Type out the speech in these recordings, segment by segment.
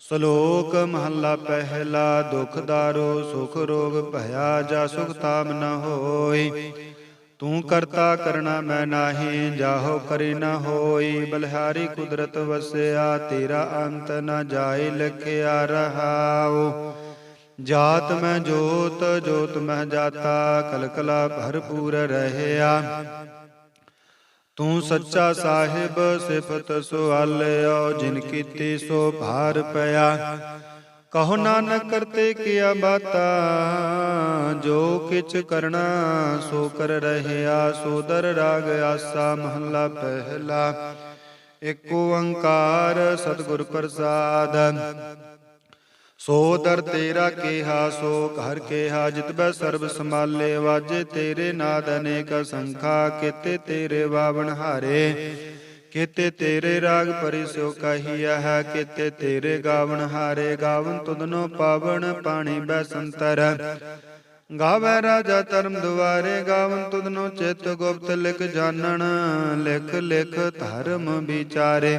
ਸ਼ਲੋਕ ਮਹੱਲਾ ਪਹਿਲਾ, ਦੁਖ ਦਾਰੋ, ਸੁਖ ਰੋਗ ਭਇਆ, ਜਾ ਸੁਖ ਤਾਮ ਨ ਹੋਈ। ਤੂੰ ਕਰਤਾ ਕਰਣਾ ਮੈਂ ਨਾਹੀ, ਜਾਹੋ ਕਰੀ ਨ ਹੋਈ। ਬਲਿਹਾਰੀ ਕੁਦਰਤ ਵਸਿਆ, ਤੇਰਾ ਅੰਤ ਨ ਜਾਏ, ਲਖਿਆ ਰਹਾਉ। ਜਾਤ ਮੈਂ ਜੋਤ ਜੋਤ ਮੈਂ ਜਾਤਾ, ਕਲਕਲਾ ਭਰਪੂਰ ਰਹਿਆ। ਤੂੰ ਸੱਚਾ ਸਾਹਿਬ ਸਿਫਤ ਸੁਆਲਿਓ ਜਿਨ ਕੀਤੀ ਸੋ ਭਾਰ ਪਿਆ। ਕਹੋ ਨਾਨਕ ਕਰਤੇ ਕੀਆ ਬਾਤਾ ਜੋ ਕਿਛ ਕਰਣਾ ਸੋ ਕਰ ਰਹਿਆ ਸੋਦਰ ਰਾਗ ਆਸਾ ਮਹੱਲਾ ਪਹਿਲਾ। ਏਕ ਓੰਕਾਰ ਸਤਿਗੁਰ ਪ੍ਰਸਾਦ ਸੋ ਦਰ ਤੇਰਾ ਕੇਹਾ, ਸੋ ਘਰ ਕੇਹਾ, ਜਿਤ ਬੈ ਸਰਬ ਸਮਾਲੇ ਵਾਜੇ ਤੇਰੇ ਨਾਦ ਅਨੇਕ ਸੰਖਾ, ਕਿਤੇ ਤੇਰੇ ਵਾਵਣ ਹਾਰੇ। ਕਿਤੇ ਤੇਰੇ ਰਾਗ ਪਰਿਸੋ ਕਹੀਆ ਹੈ, ਕਿਤੇ ਤੇਰੇ ਗਾਵਣ ਹਾਰੇ। ਗਾਵਨ ਤੁਧਨੋ ਪਾਵਨ ਪਾਣੀ ਬੈ ਸੰਤਰ। ਗਾਵੇ ਰਾਜਾ ਧਰਮ ਦੁਆਰੇ, ਗਾਵਨ ਤੁਧਨੋ ਚਿਤ ਗੁਪਤ ਲਿਖ ਜਾਣਨ। ਲਿਖ ਲਿਖ ਧਰਮ ਵਿਚਾਰੇ।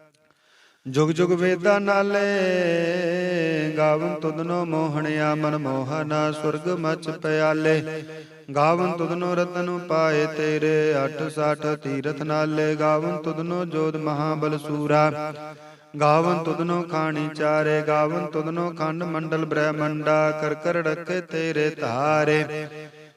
ਜੁਗ ਜੁਗ ਵੇਦਾਂ ਨਾਲੇ ਗਾਵਨ ਤੁਧਨੋ ਮੋਹਣਿਆ, ਮਨ ਮੋਹਨਾ, ਸੁਰਗ ਮਚ ਪਿਆਲੇ। ਗਾਵਨ ਤੁਧਨੋ ਰਤਨ ਪਾਏ ਤੇਰੇ 860 ਤੀਰਥ ਨਾਲੇ। ਗਾਵਨ ਤੁਧਨੋ ਜੋਤ ਮਹਾਬਲ ਸੂਰਾ। ਗਾਵਨ ਤੁਧਨੋ ਖਾਣੀ ਚਾਰੇ। ਗਾਵਨ ਤੁਧਨੋ ਖੰਡ ਮੰਡਲ ਬ੍ਰਹਮੰਡਾ। ਕਰ ਕਰ ਰਖੇ ਤੇਰੇ ਧਾਰੇ।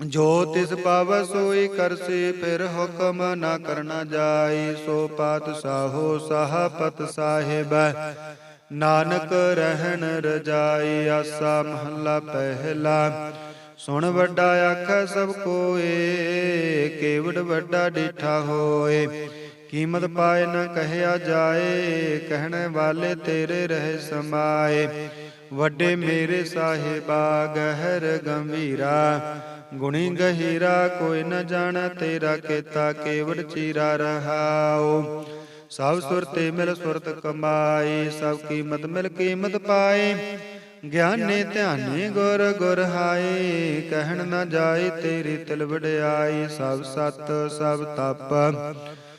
ਜੋ ਤਿਸ ਪਾਵ ਸੋਈ ਕਰਸੀ, ਫਿਰ ਹੁਕਮ ਨਾ ਕਰਨਾ ਜਾਈ। ਸੋ ਪਾਤਸ਼ਾਹੋ ਸਾਹਪਤ ਸਾਹਿਬ, ਨਾਨਕ ਰਹਿਣ ਰਜਾਈ, ਆਸਾ ਮਹੱਲਾ ਪਹਿਲਾ। ਸੁਣ ਵੱਡਾ ਆਖੈ ਸਭ ਕੋਏ, ਕੇਵੜ ਵੱਡਾ ਡੀਠਾ ਹੋਏ। ਕੀਮਤ ਪਾਏ ਨਾ ਕਹਿਆ ਜਾਏ, ਕਹਿਣ ਵਾਲੇ ਤੇਰੇ ਰਹਿ ਸਮਾਏ। ਵੱਡੇ ਮੇਰੇ ਸਾਹਿਬਾ ਗਹਿਰ ਗੰਭੀਰਾ। ਗੁਣੀ ਗਹੀਰਾ ਕੋਈ ਨ ਜਾਣ ਤੇਰਾ ਕੀਤਾ ਕੇਵੜ ਚੀਰਾ ਰਹਾਉ ਸਭ ਸੁਰਤੇ ਮਿਲ ਸੁਰਤ ਕਮਾਈ ਸਭ ਕੀਮਤ ਮਿਲ ਕੀਮਤ ਪਾਏ। ਗਿਆਨੇ ਧਿਆਨੇ ਗੁਰ ਗੁਰ ਹਾਏ ਕਹਿਣ ਨ ਜਾਏ ਤੇਰੀ ਤਿਲ ਵਡਿਆਈ। ਸਭ ਸਤ ਸਭ ਤਪ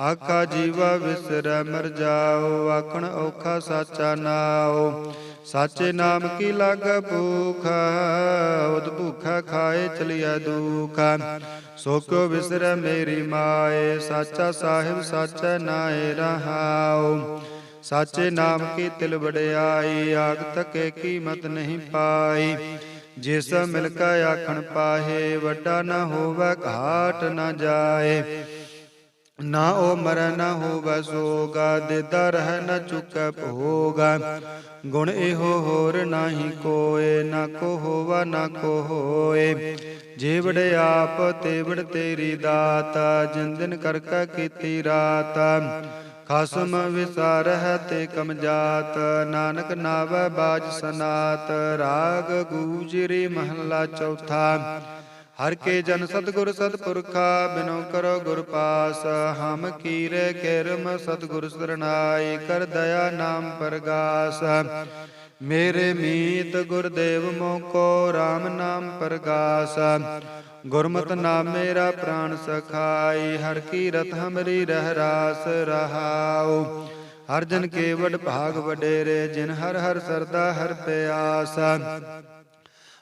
ਆਖਾ ਜੀਵਾ ਵਿਸਰੈ ਮਰ ਜਾਓ, ਆਖਣ ਔਖਾ ਸਾਚਾ ਨਾਓ ਸਾਚੇ ਨਾਮ ਕੀ ਲਾਗ ਭੂਖ, ਉਦ ਭੂਖਾ ਖਾਏ ਚਲਿਆ ਦੁਖ। ਸੋ ਕੋ ਵਿਸਰੈ ਮੇਰੀ ਮਾਏ, ਸਾਚਾ ਸਾਹਿਬ ਸਾਚਾ ਨਾਏ ਰਹਾਉ। ਸਾਚੇ ਨਾਮ ਕੀ ਤਿਲ ਵਡਿਆਈ ਆਗ ਤਕੇ ਕੀਮਤ ਨਹੀਂ ਪਾਈ। ਜਿਸ ਮਿਲ ਕਾ ਆਖਣ ਪਾਹੇ, ਵੱਡਾ ਨਾ ਹੋਵੇ, ਘਾਟ ਨਾ ਜਾਏ। ਨਾ ਉਹ ਮਰ ਨ ਹੋਵੈ ਸੋਗਾ ਦੇਦਾ ਰਹਿ ਨ ਚੁਕੈ ਭੋਗਾ। ਗੁਣ ਇਹੋ ਹੋਰ ਨਾਹੀ ਕੋਏ, ਨਾ ਕੋ ਹੋਵਾ, ਨਾ ਕੋ ਹੋਏ। ਜੇ ਆਪ ਤੇਵੜ ਤੇਰੀ ਦਾਤਾ, ਜਿਨ ਦਿਨ ਕਰ ਕਾ ਕੀਤੀ ਰਾਤ। ਖਸਮ ਵਿਸਾਰਹਿ ਤੇ ਕਮ ਜਾਤ, ਨਾਨਕ ਨਾਵੈ ਬਾਜ ਸਨਾਤ। ਰਾਗ ਗੂਜਰੀ ਮਹੱਲਾ ਚੌਥਾ। ਹਰ ਕੇ ਜਨ ਸਤਗੁਰ ਸਤਪੁਰਖਾ, ਬਿਨੋ ਕਰੋ ਗੁਰ ਪਾਸ। ਹਮ ਕੀਰੇ ਕਿਰਮ ਸਤਗੁਰ ਸਰਨਾਈ ਕਰ ਦਇਆ ਨਾਮ ਪਰਗਾਸ। ਮੇਰੇ ਮੀਤ ਗੁਰਦੇਵ ਮੋਕੋ RAM ਨਾਮ ਪਰਗਾਸ। ਗੁਰਮਤਿ ਨਾਮ ਮੇਰਾ ਪ੍ਰਾਨ ਸਖਾਈ, ਹਰ ਕੀ ਰਤ ਹਮਰੀ ਰਹਿ ਰਾਸ ਰਹਾਉ। ਹਰ ਜਨ ਕੇ ਵਡ ਭਾਗ ਵਡੇਰੇ, ਜਿਨ ਹਰ ਹਰ ਸਰਦਾ ਹਰ ਪਿਆਸ।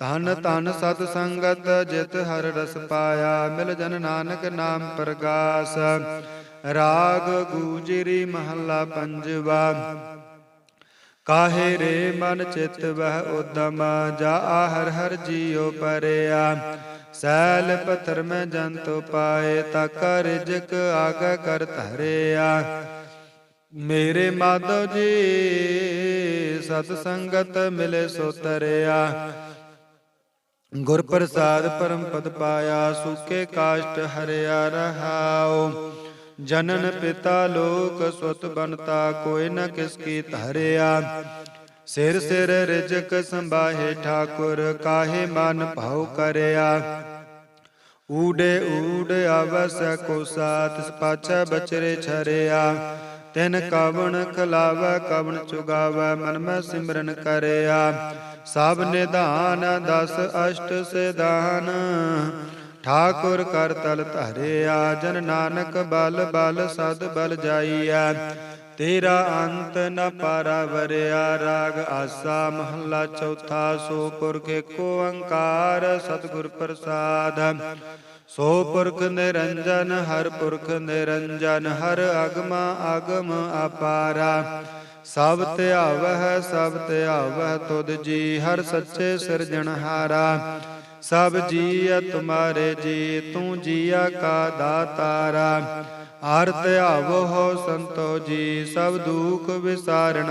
ਧਨ ਧਨ ਸਤ ਸੰਗਤ ਜਿਤ ਹਰ ਰਸ ਪਾਇਆ, ਮਿਲ ਜਨ ਨਾਨਕ ਨਾਮ ਪ੍ਰਗਾਸ। ਰਾਗ ਗੂਜਰੀ ਮਹੱਲਾ ਪੰਜਵਾ, ਕਾਹੇ ਰੇ ਮਨ ਚਿਤ ਵਹਿ ਉਦਮ ਜਾ ਹਰ ਹਰ ਜੀਉ ਪਰਿਆ। ਸੈਲ ਪਥਰ ਮੈਂ ਜੰਤ ਪਾਏ ਤਾ ਕਰ ਆਗ ਆਗਾ ਕਰ ਧਰਿਆ। ਮੇਰੇ ਮਾਧਵ ਜੀ, ਸਤ ਸੰਗਤ ਮਿਲੇ ਸੋ ਤਰਿਆ ਗੁਰ ਪ੍ਰਸਾਦ ਪਰਮ ਪਦ ਪਾਇਆ, ਸੁਖੇ ਕਾਸ਼ਟ ਹਰਿਆ ਰਹਾਉ। ਜਨਨ ਪਿਤਾ ਲੋਕ ਸੁਤ ਬਨਤਾ ਕੋਈ ਨ ਕਿਸ ਕੀ ਧਰਿਆ। ਸਿਰ ਸਿਰ ਰਿਜਕ ਸੰਭਾਹੇ ਠਾਕੁਰ, ਕਾਹੇ ਮਨ ਭਾਉ ਕਰਿਆ। ਊੜੇ ਊੜ ਆਵਸ ਕੋ ਸਾਥ ਪਾਛੈ ਬਚਰੇ ਛਰਿਆ। ਤਿਨ ਕਵਣ ਖਲਾਵੈ ਕਵਣ ਚੁਗਾਵੈ, ਮਨ ਮੈਂ ਸਿਮਰਨ ਕਰਿਆ। ਸਭ ਨਿਧਾਨ ਦਸ ਅਸ਼ਟ ਸਿਧਾਨ। ਠਾਕੁਰ ਕਰ ਤਲ ਧਰਿਆ, ਜਨ ਨਾਨਕ ਬਲ ਬਲ ਸਦ ਬਲ ਜਾਈਆ ਤੇਰਾ ਅੰਤ ਨ ਪਾਰਾ ਵਰਿਆ ਰਾਗ ਆਸਾ ਮਹੱਲਾ ਚੌਥਾ, ਸੋ ਪੁਰਖ ਏਕੋ ਓੰਕਾਰ ਸਤਿਗੁਰ ਪ੍ਰਸਾਦ। ਸੋ ਪੁਰਖ ਨਿਰੰਜਨ, ਹਰ ਪੁਰਖ ਨਿਰੰਜਨ, ਹਰ ਅਗਮ ਅਗਮ ਅਪਾਰਾ। ਸਭ ਧਿਆਵਹਿ ਸਭ ਧਿਆਵਹਿ ਤੁਧ ਜੀ, ਹਰ ਸੱਚੇ ਸਿਰਜਣਹਾਰਾ ਸਭ ਜੀਅ ਤੁਮਾਰੇ ਜੀ, ਤੂੰ ਜੀਆ ਕਾ ਦਾਤਾਰਾ। ਹਰ ਧਿਆਵੋ ਹੋ ਸੰਤੋ ਜੀ, ਸਭ ਦੁਖ ਵਿਸਾਰਣ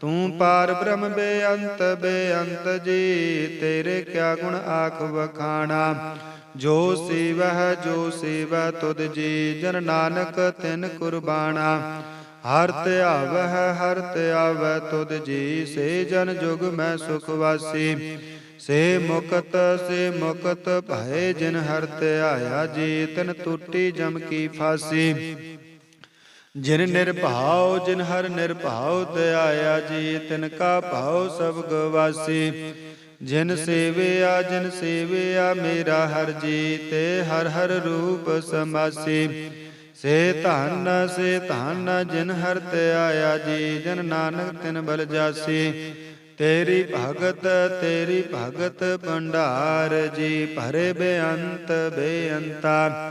ਤੂੰ ਪਾਰ ਬ੍ਰਹਮ ਬੇਅੰਤ ਬੇਅੰਤ ਜੀ, ਤੇਰੇ ਕਿਆ ਗੁਣ ਆਖ ਵਖਾਣਾ। ਜੋ ਸੇਵਹਿ, ਜੋ ਸੇਵੈ ਤੁਧ ਜੀ, ਜਨ ਨਾਨਕ ਤਿਨ ਕੁਰਬਾਨਾ ਹਰ ਧਿਆਵਹਿ ਹਰ ਧਿਆਵੈ ਤੁਧ ਜੀ, ਸੇ ਜਨ ਜੁਗ ਮੈਂ ਸੁਖ ਵਾਸੀ। ਸੇ ਮੁਕਤ ਸੇ ਮੁਕਤ, ਭਏ ਜਿਨ ਹਰ ਧਿਆਇਆ ਜੀ, ਤਿਨ ਟੁੱਟੀ ਜਮ ਕੀ ਫਾਸੀ। ਜਿਨ ਨਿਰਭਾਉ, ਜਿਨ ਹਰ ਨਿਰਭਾਉ ਧਿਆਇਆ ਜੀ, ਤਿਨ ਕਾ ਭਾਉ ਸਭ ਗਵਾਸੀ। ਜਿਨ ਸੇਵਿਆ ਜਿਨ ਸੇਵਿਆ, ਮੇਰਾ ਹਰ ਜੀ, ਤੇ ਹਰ ਹਰ ਰੂਪ ਸਮਾਸੀ। ਸੇ ਧਨ ਸੇ ਧਨ, ਜਿਨ ਹਰ ਧਿਆਇਆ ਜੀ, ਜਨ ਨਾਨਕ ਤਿਨ ਬਲ ਜਾਸੀ। ਤੇਰੀ ਭਗਤ ਤੇਰੀ ਭਗਤ ਭੰਡਾਰ ਜੀ, ਭਰੇ ਬੇਅੰਤ ਬੇਅੰਤਾ।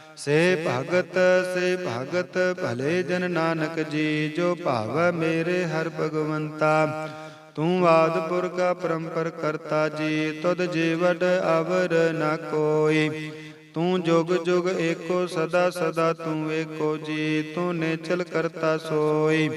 ਸੇ ਭਗਤ ਸੇ ਭਗਤ, ਭਲੇ ਜਨ ਨਾਨਕ ਜੀ, ਜੋ ਭਾਵ ਮੇਰੇ ਹਰ ਭਗਵੰਤਾ। ਤੂੰ ਆਦ ਪੁਰਖਾ ਪਰੰਪਰ ਕਰਤਾ ਜੀ, ਤੁਧ ਜੀਵਡ ਅਵਰ ਨ ਕੋਈ। ਤੂੰ ਜੁਗ ਜੁਗ ਏਕੋ ਸਦਾ ਸਦਾ ਤੂੰ ਏਕੋ ਜੀ, ਤੂੰ ਨੇਚਲ ਕਰਤਾ ਸੋਈ।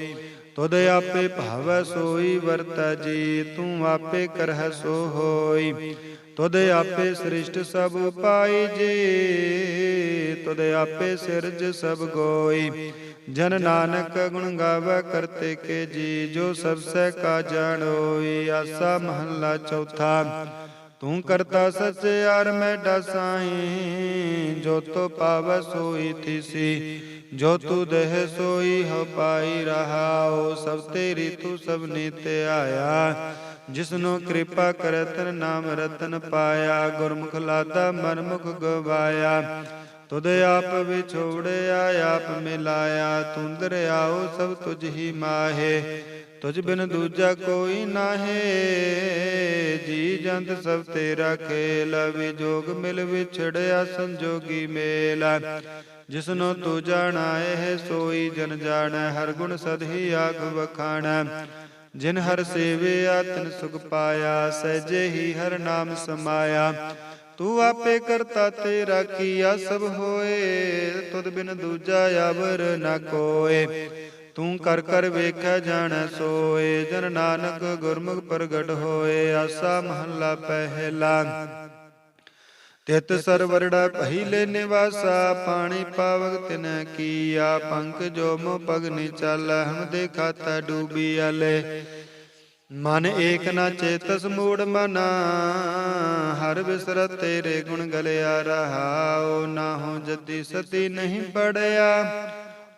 ਤੁਧ ਆਪੇ ਭਾਵੈ ਸੋਈ ਵਰਤਾ ਜੀ, ਤੂੰ ਆਪੇ ਕਰਹਿ ਸੋ ਹੋਈ। ਤੁਧ ਆਪੇ ਸ੍ਰਿਸ਼ਟ ਸਭ ਪਾਈ ਜੀ, ਤੁਧ ਆਪੇ ਸਿਰਜ ਸਭ ਗੋਈ। ਜਨ ਨਾਨਕ ਗੁਣ ਗਾਵੇ ਕਰਤੇ ਕੇ ਜੀ, ਜੋ ਸਭ ਸਹਿ ਕਾ ਜਾਣੋਈ ਆਸਾ ਮਹੱਲਾ ਚੌਥਾ, ਤੂੰ ਕਰਤਾ ਸਚਿਆਰ ਮੈਂ ਡਸਾਈ, ਜੋ ਤੋ ਪਾਵੈ ਸੋਈ ਥੀਸੀ। ਜੋ ਤੂ ਦੇਹ ਸੋਈ ਹੋ ਰਹਾਓ, ਸਭ ਤੇਰੀ ਤੂੰ ਸਭ ਨੀਤੇ ਆਇਆ। ਜਿਸਨੂੰ ਕਿਰਪਾ ਕਰਤਨ ਨਾਮ ਰਤਨ ਪਾਇਆ, ਗੁਰਮੁਖ ਲਾਦਾ ਮਨਮੁਖ ਗਵਾਇਆ। ਤੁਧ ਆਪ ਵਿਛੋੜਿਆ, ਆਪ ਮਿਲਾਇਆ ਤੂੰ ਆਓ ਸਭ ਤੁਝ ਹੀ ਮਾਹੇ। ਤੁਝ ਬਿਨ ਦੂਜਾ ਕੋਈ ਨਾਹੀ। ਜੀ ਜੰਤ ਸਭ ਤੇਰਾ ਖੇਲ, ਵਿਜੋਗ ਮਿਲ ਵਿਛੜਿਆ ਸੰਜੋਗੀ ਮੇਲ। ਜਿਸਨੂੰ ਤੂੰ ਜਾਣਾਏ ਹੈ ਸੋਈ ਜਨ ਜਾਣੈ, ਹਰ ਗੁਣ ਸਦ ਆਖ ਵਖਾਣੈ। ਜਿਨ ਹਰ ਸੇਵਿਆ ਤਿਨ ਸੁਖ ਪਾਇਆ, ਸਹਿਜੇ ਹੀ ਹਰ ਨਾਮ ਸਮਾਇਆ। ਤੂੰ ਆਪੇ ਕਰਤਾ ਤੇਰਾ ਕੀਆ ਸਭ ਹੋਏ, ਤੁਧ ਬਿਨ ਦੂਜਾ ਆਵਰ ਨ ਕੋਏ। ਤੂੰ ਕਰ ਕਰ ਵੇਖੈ ਜਾਣੈ ਸੋਏ, ਜਨ ਨਾਨਕ ਗੁਰਮੁਖ ਪ੍ਰਗਟ ਹੋਏ, ਆਸਾ ਮਹੱਲਾ ਪਹਿਲਾ। ਤਿਤ ਸਰਵਰੜਾ ਪਹਿਲੇ ਨਿਵਾਸਾ, ਪਾਣੀ ਪਾਵਕ ਤਿਨ ਕੀਆ ਪੰਕ ਜੋ ਮੋ ਪਗਨੀ ਚੱਲ, ਹਮ ਦੇਖਾਤਾ ਡੂਬੀ ਆਲੇ। ਮਨ ਏਕ ਨਾ ਚੇਤਸ ਮੂੜ ਮਨਾ, ਹਰ ਵਿਸਰਤ ਤੇਰੇ ਗੁਣ ਗਲਿਆ ਰਹਾਉ ਨਾ ਹੋ ਜਦੀ ਸਤੀ ਨਹੀਂ ਪੜਿਆ।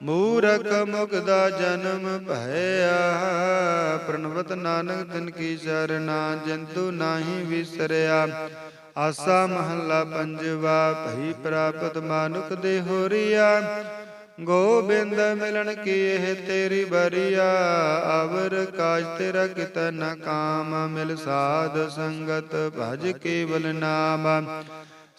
ਮੂਰਖ ਮੁਗਦਾ ਜਨਮ ਭਇਆ। ਪ੍ਰਣਵਤ ਨਾਨਕ ਤਿਨ ਕੀ ਸ਼ਰਨਾ ਜੰਤੂ ਨਾਹੀ ਵਿਸਰਿਆ। ਆਸਾ ਮਹੱਲਾ ਪੰਜਵਾ, ਭਈ ਪ੍ਰਾਪਤ ਮਾਨੁਖ ਦੇ ਹੋਰੀਆ। ਗੋਬਿੰਦ ਮਿਲਣ ਕੀ ਇਹ ਤੇਰੀ ਬਰੀਆ। ਅਵਰ ਕਾਜ ਤੇਰਾ ਕਿਤ ਨ ਕਾਮ, ਮਿਲ ਸਾਧ ਸੰਗਤ ਭਜ ਕੇਵਲ ਨਾਮ।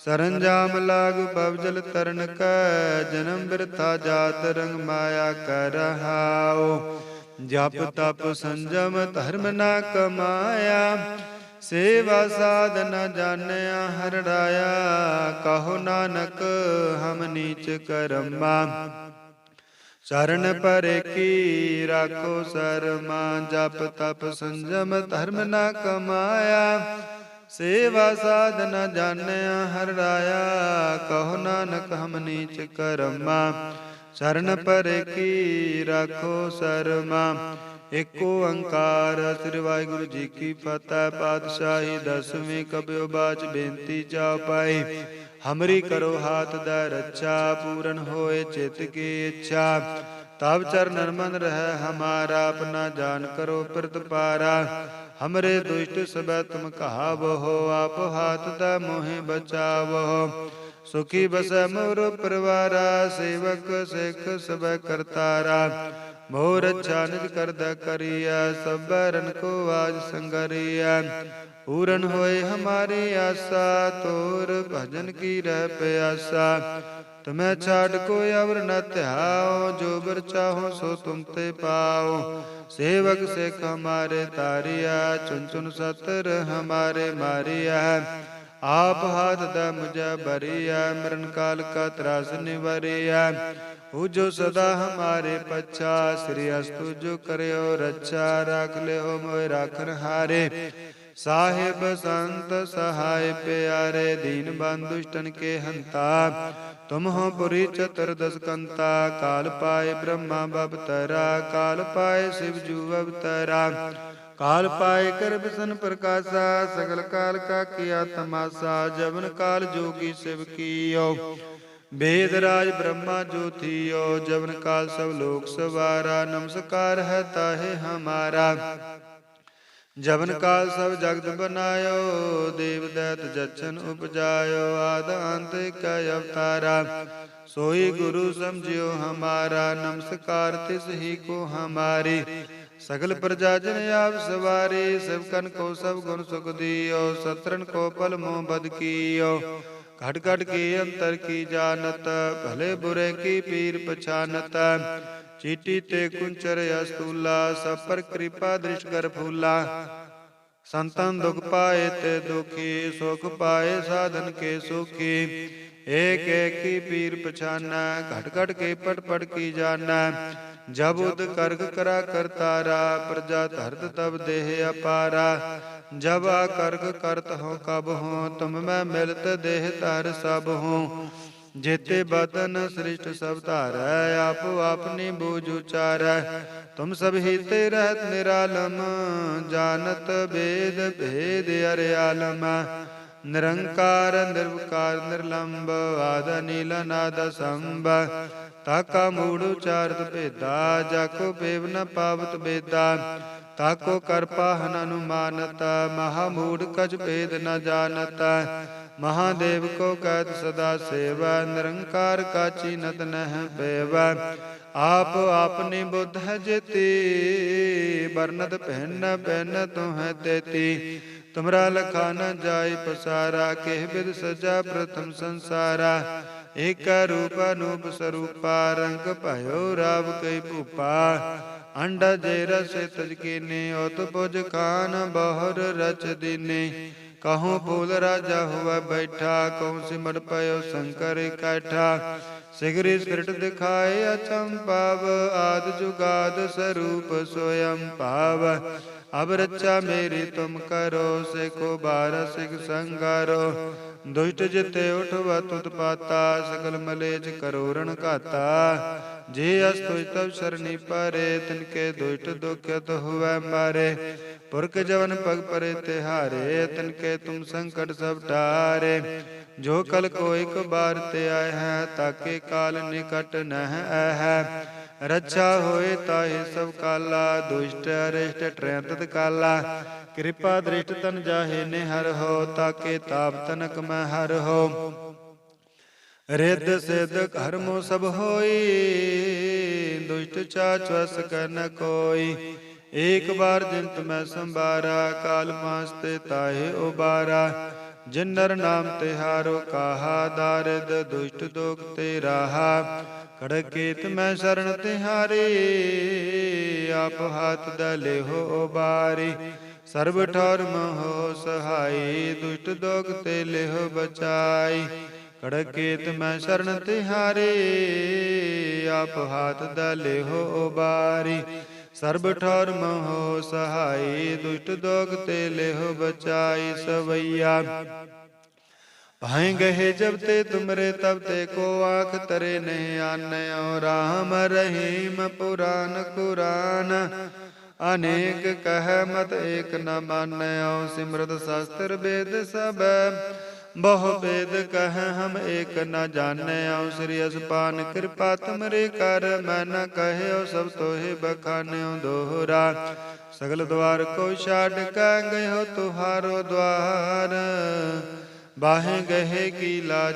ਸਰੰਜਾਮ ਲਾਗ ਬਵਜਲ ਤਰਨ ਕੈ, ਜਨਮ ਬਿਰਥਾ ਜਾਤ ਰੰਗ ਮਾਇਆ ਕਰ ਰਹਾਓ ਜਪ ਤਪ ਸੰਜਮ ਧਰਮ ਨਾ ਕਮਾਇਆ, ਸੇਵਾ ਸਾਧਨ ਜਾਣਿਆ ਹਰ ਰਾਇਆ। ਕਹੋ ਨਾਨਕ, ਹਮ ਨੀਚ ਕਰਮਾ। ਚਰਨ ਪਰੇ ਕੀ ਰਾਖੋ ਸਰਮਾ, ਜਪ ਤਪ ਸੰਜਮ ਧਰਮ ਨਾ ਕਮਾਇਆ। ਸੇਵਾ ਸਾਧਨ ਜਾਣਿਆ ਹਰ ਰਾਇਆ, ਕਹੋ ਨਾਨਕ ਹਮ ਨੀਚ ਕਰਮਾ, ਚਰਨ ਪਰੇ ਕੀ ਰਾਖੋ ਸਰਮਾ। ਏਕ ਓੰਕਾਰ, ਸ੍ਰੀ ਵਾਹਿਗੁਰੂ ਜੀ ਕੀ ਫਤਿਹ, ਪਾਤਸ਼ਾਹੀ ਦਸਵੀਂ ਕਬਿਓ ਬਾਚ ਬੇਨਤੀ ਚਾ ਪਾਈ। ਹਮਰੀ ਕਰੋ ਹਾਥ ਦਾ ਰੱਛਾ, ਪੂਰਨ ਹੋਏ ਚਿਤ ਕੀ ਇੱਛਾ। ਤਬ ਚਰਨ ਮਨ ਰਹਿ ਹਮਾਰਾ, ਆਪਣਾ ਜਾਨ ਕਰੋ ਪ੍ਰਤਪਾਰਾ। ਹਮਰੇ ਦੁਸ਼ਟ ਸਬੈ ਤੁਮ ਕਹਾਵੋ ਆਪ ਹਾਥ ਦਾ ਮੋਹਿ ਬਚਾਵੋ ਸੁਖੀ ਬਸੈ ਮੋਰ ਪਰਵਾਰਾ ਸੇਵਕ ਸਿੱਖ ਸਬੈ ਕਰਤਾਰਾ ਮੋਰ ਅੱਛਾ ਨਿਜ ਕਰਦਾ ਕਰੀਆ ਸਬਰਨ ਕੋ ਆਜ ਸੰਗਰੀਆ ਪੂਰਨ ਹੋਏ ਹਮਾਰੀ ਆਸਾ ਤੋਰ ਭਜਨ ਕੀ ਰਹਿ ਪਿਆਸਾ ਤੁਮੈ ਛਾੜ ਕੋ ਅਵਰ ਨ ਧਿਆਓ, ਜੋ ਬਰ ਚਾਹੋ ਸੋ ਤੁਮ ਤੇ ਪਾਓ। ਸੇਵਕ ਸਿੱਖ ਹਮਾਰੇ ਤਾਰਿਆ ਚੁਨ ਚੁਨ ਸਤਰ ਹਮਾਰੇ ਮਾਰਿਆ ਆਪ ਹਾਥ ਦਾ ਮੁਝਾ ਬਰੀਆ ਮਰਨ ਕਾਲ ਕਾ ਤਰਾਸ ਨਿਵਰਿਆ ਹੋ ਜੋ ਸਦਾ ਹਮਾਰੇ ਪਛਾ, ਸ੍ਰੀ ਅਸਤੁ ਜੋ ਕਰਿਓ ਰੱਛਾ, ਰੱਖ ਲਿਓ ਮੋਇ ਰਾਖਨ ਹਾਰੇ। ਸਾਹਿਬ ਸੰਤ ਸਹਾਇ ਪਿਆਰੇ ਦੀਨ ਬੰਦੁਸ਼ਟਨ ਕੇ ਹੰਤਾ। ਤੁਮ ਹੋ ਪੁਰੀ ਚਤੁਰਦਸ ਕੰਤਾ ਕਾਲ ਪਾਏ ਬ੍ਰਹਮਾ ਬਵਤਰਾ, ਕਾਲ ਪਾਏ ਸਿਵ ਜੂ ਅਵਤਰਾ। ਕਾਲ ਪਾਏ ਕਰ ਬਿਸਨ ਪ੍ਰਕਾਸ਼ਾ, ਸਗਲ ਕਾਲ ਕਾ ਕੀਆ ਤਮਾਸਾ, ਜਵਨ ਕਾਲ ਜੋਗੀ ਸਿਵ ਕੀਓ। ਵੇਦ ਰਾਜ ਬ੍ਰਹਮਾ ਜੋਤੀਓ ਜਵਨ ਕਾਲ ਸਭ ਲੋਕ ਸਵਾਰਾ, ਨਮਸਕਾਰ ਹੈ ਤਾਹੇ ਹਮਾਰਾ। ਜਵਨ ਕਾਲ ਸਭ ਜਗਤ ਬਨਾਇਓ ਦੇਵ ਦੈਤ ਜਚਨ ਉਪਜਾਇਓ ਆਦ ਅੰਤ ਕੈ ਅਵਤਾਰਾ। ਸੋਈ ਗੁਰੂ ਸਮਝਿਓ ਹਮਾਰਾ ਨਮਸਕਾਰ ਤਿਸ ਹੀ ਕੋ ਹਮਾਰੀ। ਸਗਲ ਪ੍ਰਜਾ ਜਨ ਆਪ ਸਵਾਰੀ ਸਭ ਕਨ ਕੋ ਸਭ ਗੁਣ ਸੁਖ ਦਿਓ ਸਤਰਨ ਕੋ ਪਲ ਮੋਹ ਬਦ ਕੀਓ। ਘਟ ਘਟ ਕੀ ਅੰਤਰ ਕੀ ਜਾਣਤ ਭਲੇ ਬੁਰੇ ਕੀ ਪੀਰ ਪਛਾਨਤ। ਚੀਟੀ ਤੇ ਕੁੰਚਰ ਅਸਤੂਲਾ ਸਪਰ ਪਰ ਕਿਰਪਾ ਦ੍ਰਿਸ਼ ਕਰ ਫੂਲਾ। ਸੰਤਨ ਦੁਖ ਪਾਏ ਤੇ ਦੁਖੀ, ਸੁਖ ਪਾਏ ਸਾਧਨ ਕੇ ਸੁਖੀ। ਏਕ ਏਕੀ ਪੀਰ ਪਛਾਨਾ ਘਟ ਘਟ ਕੇ ਪਟ ਪਟ ਕੀ ਜਾਣਾ। ਜਬ ਉਦ ਕਰਗ ਕਰਾ ਕਰਤਾਰਾ ਪ੍ਰਜਾ ਧਰਤ ਤਬ ਦੇਹ ਅਪਾਰਾ। ਜਬ ਆ ਕਰਗ ਕਰਤ ਹੋ ਕਬ ਹੋ ਤੁਮ ਮੈਂ ਮਿਲਤ ਦੇਹ ਧਰ ਸਭ ਹੋ ਜੇਤੇ ਬਦਨ ਸ੍ਰਿਸ਼ਟ ਸਭ ਧਾਰੈ, ਆਪੋ ਆਪਣੀ ਬੂਝ ਉਚਾਰੈ। ਤੁਮ ਸਭ ਹੀ ਰਹਿਤ ਨਿਰਾਲਮ ਜਾਣਤ ਬੇਦ ਭੇਦ ਅਰਿਆਲਮ ਨਿਰੰਕਾਰ, ਨਿਰਵਕਾਰ, ਨਿਰਲੰਬ, ਆਦ ਨੀਲ ਨਾਦ ਸੰਭ ਤਾਕਾ ਮੂੜ ਉਚਾਰਤ ਭੇਦਾ, ਜਾਕੋ ਬੇਵ ਨ ਪਾਵਤ ਬੇਦਾ। ਤਾਕੋ ਕਰਪਾ ਹਨ ਅਨੁਮਾਨਤ, ਮਹਾ ਮੂੜ ਕਜ ਭੇਦ ਨ ਜਾਣਤ। ਮਹਾਦੇਵ ਕੋ ਕਹਿਤ ਸਦਾ ਸੇਵਾ, ਨਿਰੰਕਾਰ ਕਾਚੀ ਨਤ ਨਹਿ ਬੇਵਾ ਆਪ ਆਪਨੀ ਬੁੱਧ ਹੈ ਜੇਤੀ ਬਰਨਤ ਪਹਿਨ ਪਹਿਨ ਤੁਹ ਤੇਤੀ। ਤੁਮਰਾ ਲਖਾ ਨ ਜਾਈ ਪਸਾਰਾ, ਕਿਹ ਬਿਦ ਸਜਾ ਪ੍ਰਥਮ ਸੰਸਾਰਾ। ਏਕ ਰੂਪ ਅਨੂਪ ਸਰੂਪਾ, ਰੰਗ ਭਇਓ ਰਾਵ ਕਈ ਭੂਪਾ। ਅੰਡ ਜੇ ਰਸ ਤਜ ਕੀਨੇ ਉਤ ਪੁਜ ਖਾਨ ਬਹੁਰ ਰਚ ਦੀਨੇ। ਕਹੂੰ ਭੂਲ ਰਾਜਾ ਹੋਵੇ ਬੈਠਾ, ਕਹੂੰ ਸਿਮਰ ਪਇਓ ਸ਼ੰਕਰ ਇਕੱਠਾ। ਸਿਗਰੀ ਸਿਰਟ ਦਿਖਾਏ ਅਚੰਪਾਵ ਆਦ ਜੁਗਾਦ ਸਰੂਪ ਸੋਇਮ ਭਾਵ। ਅਬ ਰੱਚਾ ਮੇਰੀ ਤੁਮ ਕਰੋ, ਸਿਖੋ ਬਾਰ ਸਿਖ ਸੰਗਾਰੋ। ਦੁਸ਼ਟ ਜਿਤੇ ਉਠਵਾ ਤੁਤ ਪਾਤਾ, ਸਗਲ ਮਲੇਜ ਕਰੋ ਰਣ ਘਾਤਾ। ਜੇ ਅਸਤੁਜ ਤਬ ਸਰਣੀ ਪਰੇ, ਤਿਨ ਕੇ ਦੁਸ਼ਟ ਦੁਖਿਤ ਹੁਵੈ ਮਾਰੇ। ਪੁਰਖ ਜਵਨ ਪਗ ਪਰੇ ਤਿਹਾਰੇ, ਤਿਨ ਕੇ ਤੁਮ ਸੰਕਟ ਸਭ ਟਾਰੇ। ਜੋ ਕਲ ਕੋ ਇਕ ਬਾਰ ਤੇ ਆਏ ਹੈ, ਤਾਕੇ ਕਾਲ ਨਿਕਟ ਨਹਿ ਹੈ ਰੱਛਾ ਹੋਏ ਤਾਹੇ ਸਭ ਕਾਲਾ, ਦੁਸ਼ਟ ਅਰਿਸ਼ਟ ਟ੍ਰੈਂਤਤ ਕਾਲਾ। ਕਿਰਪਾ ਦ੍ਰਿਸ਼ਟ ਤਨ ਜਾਹੇ ਨੇ ਹਰ ਹੋ, ਤਾਕੇ ਤਾਪ ਤਨਕ ਮੈਂ ਹਰ ਹੋ। ਰਿੱਧ ਸਿੱਧ ਕਰਮੋ ਸਭ ਹੋਈ, ਦੁਸ਼ਟ ਚਾਚਵਸ ਕਨ ਕੋਈ। ਏਕ ਬਾਰ ਜਿੰਤ ਮੈਂ ਸੰਭਾਰਾ, ਕਾਲ ਮਾਸ ਤੇ ਤਾਹੇ ਉਬਾਰਾ। ਜਿਨਰ ਨਾਮ ਤਿਹਾਰੋ ਕਾਹਾ, ਦਾਰਿਦ ਦੁਸ਼ਟ ਦੋਖ ਤੇ ਰਾਹਾ। ਖੜਕੇਤ ਮੈਂ ਸ਼ਰਨ ਤਿਹਾਰੇ, ਆਪ ਹੱਥ ਦਲੇ ਹੋ ਉਬਾਰੀ। ਸਰਬ ਠੌਰ ਮਹੋ ਸਹਾਈ, ਦੁਸ਼ਟ ਦੋਖ ਤੇ ਲਿਹੁ ਬਚਾਈ। ਖੜਕੇਤ ਮੈਂ ਸ਼ਰਨ ਤਿਹਾਰੇ, ਆਪ ਹੱਥ ਦਲੇ ਹੋ ਉਬਾਰੀ। ਸਰਬ ਠੌਰ ਮਹੋ ਸਹਾਈ, ਦੁਸ਼ਟ ਦੋਗ ਤੇ ਲਿਹੁ ਬਚਾਈ ਸਵਈਆ। ਭਾਏ ਗਏ ਜਬ ਤੇ ਤੁਮਰੇ ਤਬ ਤੇ ਕੋ ਆਖ ਤਰੇ ਨਹੀਂ ਆਨਿਓ ਰਾਮ ਰਹੀਮ ਪੁਰਾਨ ਕੁਰਾਨ। ਅਨੇਕ ਕਹਿ ਮਤ ਏਕ ਨ ਮਾਨਿਓ ਸਿਮਰਤ ਸ਼ਾਸਤਰ ਵੇਦ ਸਭ। ਬਹੁ ਵੇਦ ਕਹਿ ਹਮ ਏਕ ਨ ਜਾਣਿਓ ਸ੍ਰੀ ਅਸਪਾਨ ਕਿਰਪਾ ਤਮਰੇ ਕਰ, ਮੈਂ ਨ ਕਹਿਓ ਸਭ ਤੋਹਿ ਬਖਾਨਿਓ ਦੋਹਰਾ। ਸਗਲ ਦਵਾਰ ਕੋ ਛਾੜ ਕੈ ਗਇਓ ਤੁਹਾਰੋ ਦਵਾਰ। ਬਾਹੇ ਗਏ ਕੀ ਲਾਜ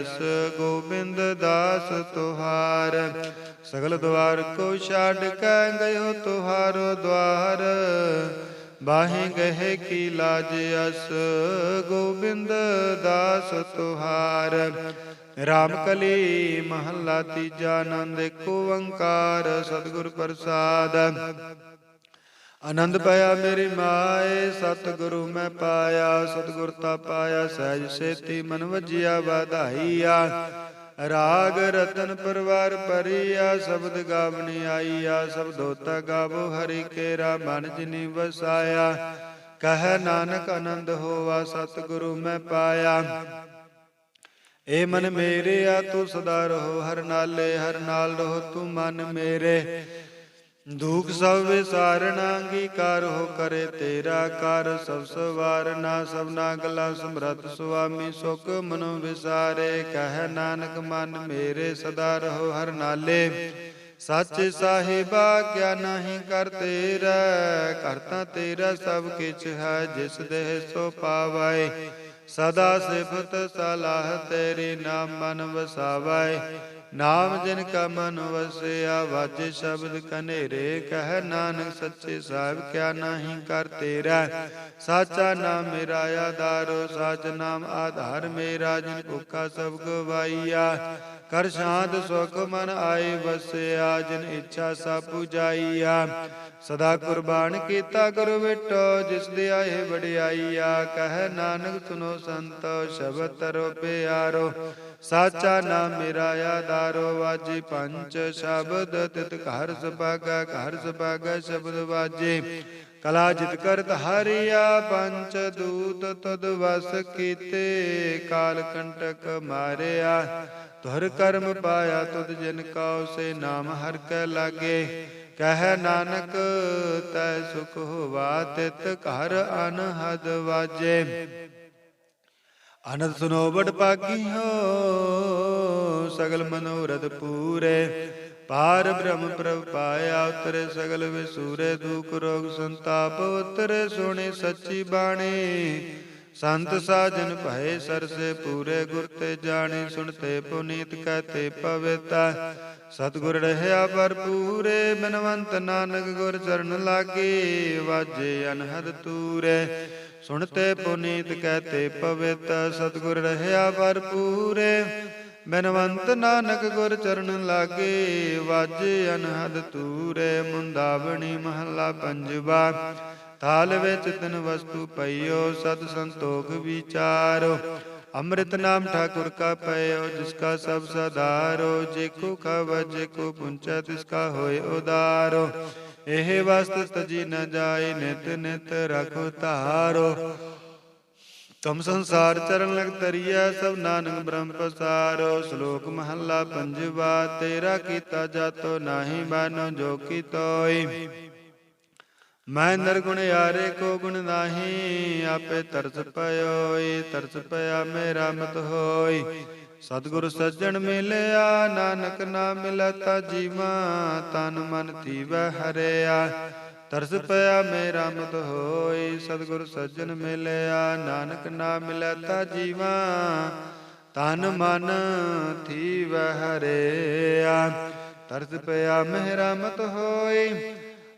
ਅਸ, ਗੋਬਿੰਦ ਦਾਸ ਤੁਹਾਰ। ਸਗਲ ਦਵਾਰ ਕੋ ਛਾੜ ਕੈ ਗਇਓ ਤੁਹਾਰੋ ਦਵਾਰ। ਬਾਹੇ ਗਏ ਕੀ ਲਾਜ ਅਸ, ਗੋਬਿੰਦ ਦਾਸ ਤੁਹਾਰ। ਰਾਮ ਕਲੀ ਮਹੱਲਾ ਤੀਜਾ ਆਨੰਦ ਕੋ ਓੰਕਾਰ ਸਤਿਗੁਰ ਪ੍ਰਸਾਦ। ਆਨੰਦ ਪਾਇਆ ਮੇਰੀ ਮਾਏ, ਸਤਿਗੁਰੂ ਮੈਂ ਪਾਇਆ, ਸਤਿਗੁਰ ਤਾ ਪਾਇਆ, ਸਹਿਜ ਸੇਤੀ ਮਨ ਵਜਿਆ, ਵਧਾਈਆ। ਰਾਗ ਰਤਨ ਪਰਵਾਰ ਪਰੀ ਆ ਸ਼ਬਦ ਗਾਵਣੀ ਆਈ ਆ ਸਬਦੋਤਾ ਗਾਵੋ, ਹਰੀ ਕੇਰਾ, ਮਨ ਜਿਨੀ ਵਸਾਇਆ। ਕਹ ਨਾਨਕ ਆਨੰਦ ਹੋਵਾ ਸਤਿਗੁਰੂ ਮੈਂ ਪਾਇਆ। ਏ ਮਨ ਮੇਰੇ ਆ, ਤੂੰ ਸਦਾ ਰਹੋ, ਹਰ ਨਾਲੇ, ਹਰ ਨਾਲ ਰਹੋ, ਤੂੰ ਮਨ ਮੇਰੇ। ਦੁਖ ਸਭ ਵਿਸਾਰਣਾ, ਅੰਗੀਕਾਰ ਹੋ ਕਰੇ ਤੇਰਾ ਕਰ। ਸਭ ਸਵਾਰਨਾ ਸਭਨਾ ਗਲਾ ਸਮਰਤ ਸੁਆਮੀ ਸੁਖ ਮਨੋ ਵਿਸਾਰੇ। ਕਹਿ ਨਾਨਕ ਮਨ ਮੇਰੇ ਸਦਾ ਰਹੋ ਹਰ ਨਾਲੇ। ਸੱਚ ਸਾਹਿਬਾ ਕਿਆ ਨਹੀਂ ਕਰ ਤੇਰਾ ਕਰਤਾ ਤੇਰਾ ਸਭ ਕਿਛ ਹੈ, ਜਿਸ ਦੇਹ ਸੋ ਪਾਵੈ ਸਦਾ ਸਿਫਤ ਸਲਾਹ ਤੇਰੀ ਨਾਮ ਮਨ ਵਸਾਵੈ ਨਾਮ ਜਿਨ ਕਾ ਮਨ ਵਸਿਆ, ਵਾਜੇ ਸ਼ਬਦ ਕਨੇਰੇ, ਕਹਿ ਨਾਨਕ ਸੱਚੇ ਸਾਹਿਬ, ਕਿਆ ਨਹੀਂ ਕਰ ਤੇਰਾ। ਸਾਚਾ ਨਾਮ ਮੇਰਾ ਆਧਾਰੋ, ਸਾਚ ਨਾਮ ਆਧਾਰ ਮੇਰਾ, ਜਿਨ ਭੁਖਾ ਸਭ ਗਵਾਈਆ। ਕਰ ਸ਼ਾਂਤ ਸੁਖ ਮਨ ਆਏ ਵਸਿਆ, ਜਿਨ ਇੱਛਾ ਸਭ ਪੁਜਾਈਆ। ਸਦਾ ਕੁਰਬਾਨ ਕੀਤਾ ਗੁਰ ਵਿਟੋ, ਜਿਸ ਦੇ ਆਏ ਵਡਿਆਈਆ। ਕਹਿ ਨਾਨਕ ਸੁਨੋ ਸੰਤੋ, ਸ਼ਬਦ ਤਰੋ ਪਿਆਰੋ। ਸਾਚਾ ਨਾਮ ਮੇਰਾ ਆਧਾਰੋ ਵਾਜੇ, ਪੰਜ ਸ਼ਬਦ ਤਿਤ ਘਰ ਸੁਭਾਗਾ ਘਰ ਸੁਭਾਗਾ ਸ਼ਬਦ ਵਾਜੇ। ਕਲਾ ਜਿਤ ਕਰਤ ਹਰਿਆ ਪੰਚ ਦੂਤ ਤਦ ਵਸ ਕੀਤੇ। ਕਾਲ ਕੰਟਕ ਮਾਰਿਆ ਤੁਰ ਕਰਮ ਪਾਇਆ, ਤੁਧ ਜਿਨ ਕਉ ਸੇ ਨਾਮ ਹਰ ਕੈ ਲਾਗੇ। ਕਹਿ ਨਾਨਕ, ਤੈ ਸੁਖ ਹੋਵਾ ਤਿਤ ਘਰ ਅਨਹਦ ਵਾਜੇ। ਅਨੰਦ ਸੁਨੋ ਬੜ ਪਾਗੀ ਹੋ ਸਗਲ ਮਨੋਰਥ ਪੂਰੇ। ਪਾਰ ਬ੍ਰਹਮ ਪ੍ਰਭ ਪਾਇਆ ਉਤਰੇ ਸਗਲ ਵਿਸੂਰੇ। ਦੁਖ ਰੋਗ ਸੰਤਾਪ ਉਤਰੇ, ਸੋਣੇ ਸੱਚੀ ਬਾਣੀ। ਸੰਤ ਸਾਜਨ ਭਏ ਸਰਸੇ ਪੂਰੇ ਗੁਰ ਤੇ ਜਾਣੇ ਸੁਣਤੇ ਪੁਨੀਤ ਕਹਤੇ ਪਵਿਤਾ। ਸਤਿਗੁਰ ਰਹਿਆ ਭਰਪੂਰੇ, ਬਿਨਵੰਤ ਨਾਨਕ ਗੁਰ ਚਰਨ ਲਾਗੇ, ਵਾਜੇ ਅਨਹਦ ਤੂਰੇ। ਸੁਣਤੇ ਪੁਨੀਤ ਕਹਤੇ ਪਵਿਤਾ, ਸਤਿਗੁਰ ਰਹਿਆ ਭਰਪੂਰੇ, ਬਿਨਵੰਤ ਨਾਨਕ ਗੁਰ ਚਰਨ ਲਾਗੇ, ਵਾਜੇ ਅਨਹਦ ਤੂਰੇ। ਮੁੰਦਾਵਣੀ ਮਹੱਲਾ ਪੰਜਵਾ। ਥਾਲ ਵਿੱਚ ਤਿਨ ਵਸਤੂ ਪਈਓ, ਸਤ ਸੰਤੋਖ ਵਿਚਾਰੋ। ਅੰਮ੍ਰਿਤ ਨਾਮ ਠਾਕੁਰ ਕਾ ਪਇਓ, ਜਿਸ ਕਾ ਸਭ ਸਦਾਰੋ ਜੇ ਕੋ ਖਾਵ, ਜੇ ਕੋ ਪੁੰਚੈ, ਤਿਸ ਕਾ ਹੋਏ ਉਦਾਰੋ। ਇਹ ਵਸਤ ਤਜੀ ਨ ਜਾਏ, ਨਿਤ ਨਿਤ ਰਖੋ ਧਾਰੋ। ਤੁਮ ਸੰਸਾਰ ਚਰਨ ਲਗ ਤਰੀਐ ਸਭ ਨਾਨਕ ਬ੍ਰਹਮ ਪਸਾਰੋ। ਸ਼ਲੋਕ ਮਹੱਲਾ ਪੰਜਵਾ, ਤੇਰਾ ਕੀਤਾ ਜਾਤੋ, ਨਾਹੀ ਬਾਨੋ ਜੋ ਕੀਤੋਈ ਮੈਂ ਨਰਗੁਣ ਯਾਰੇ ਕੋ ਗੁਣ ਨਾਹੀ, ਆਪੇ ਤਰਸ ਪਇਓਈ, ਤਰਸ ਪਿਆ ਮੇਰਾ ਮਤ ਹੋਈ। ਸਤਿਗੁਰ ਸੱਜਣ ਮਿਲਿਆ, ਨਾਨਕ ਨਾਮ ਮਿਲਤਾ ਜੀਵਾ, ਤਨ ਮਨ ਤੀਵੈ ਹਰਿਆ। ਤਰਸ ਪਿਆ ਮੇਰਾ ਮਤ ਹੋਈ, ਸਤਿਗੁਰ ਸੱਜਣ ਮਿਲਿਆ, ਨਾਨਕ ਨਾਮ ਮਿਲਤਾ ਜੀਵਾ, ਤਨ ਮਨ ਥੀਵੈ ਹਰਿਆ। ਤਰਸ ਪਿਆ ਮੇਰਾ ਮਤ ਹੋਈ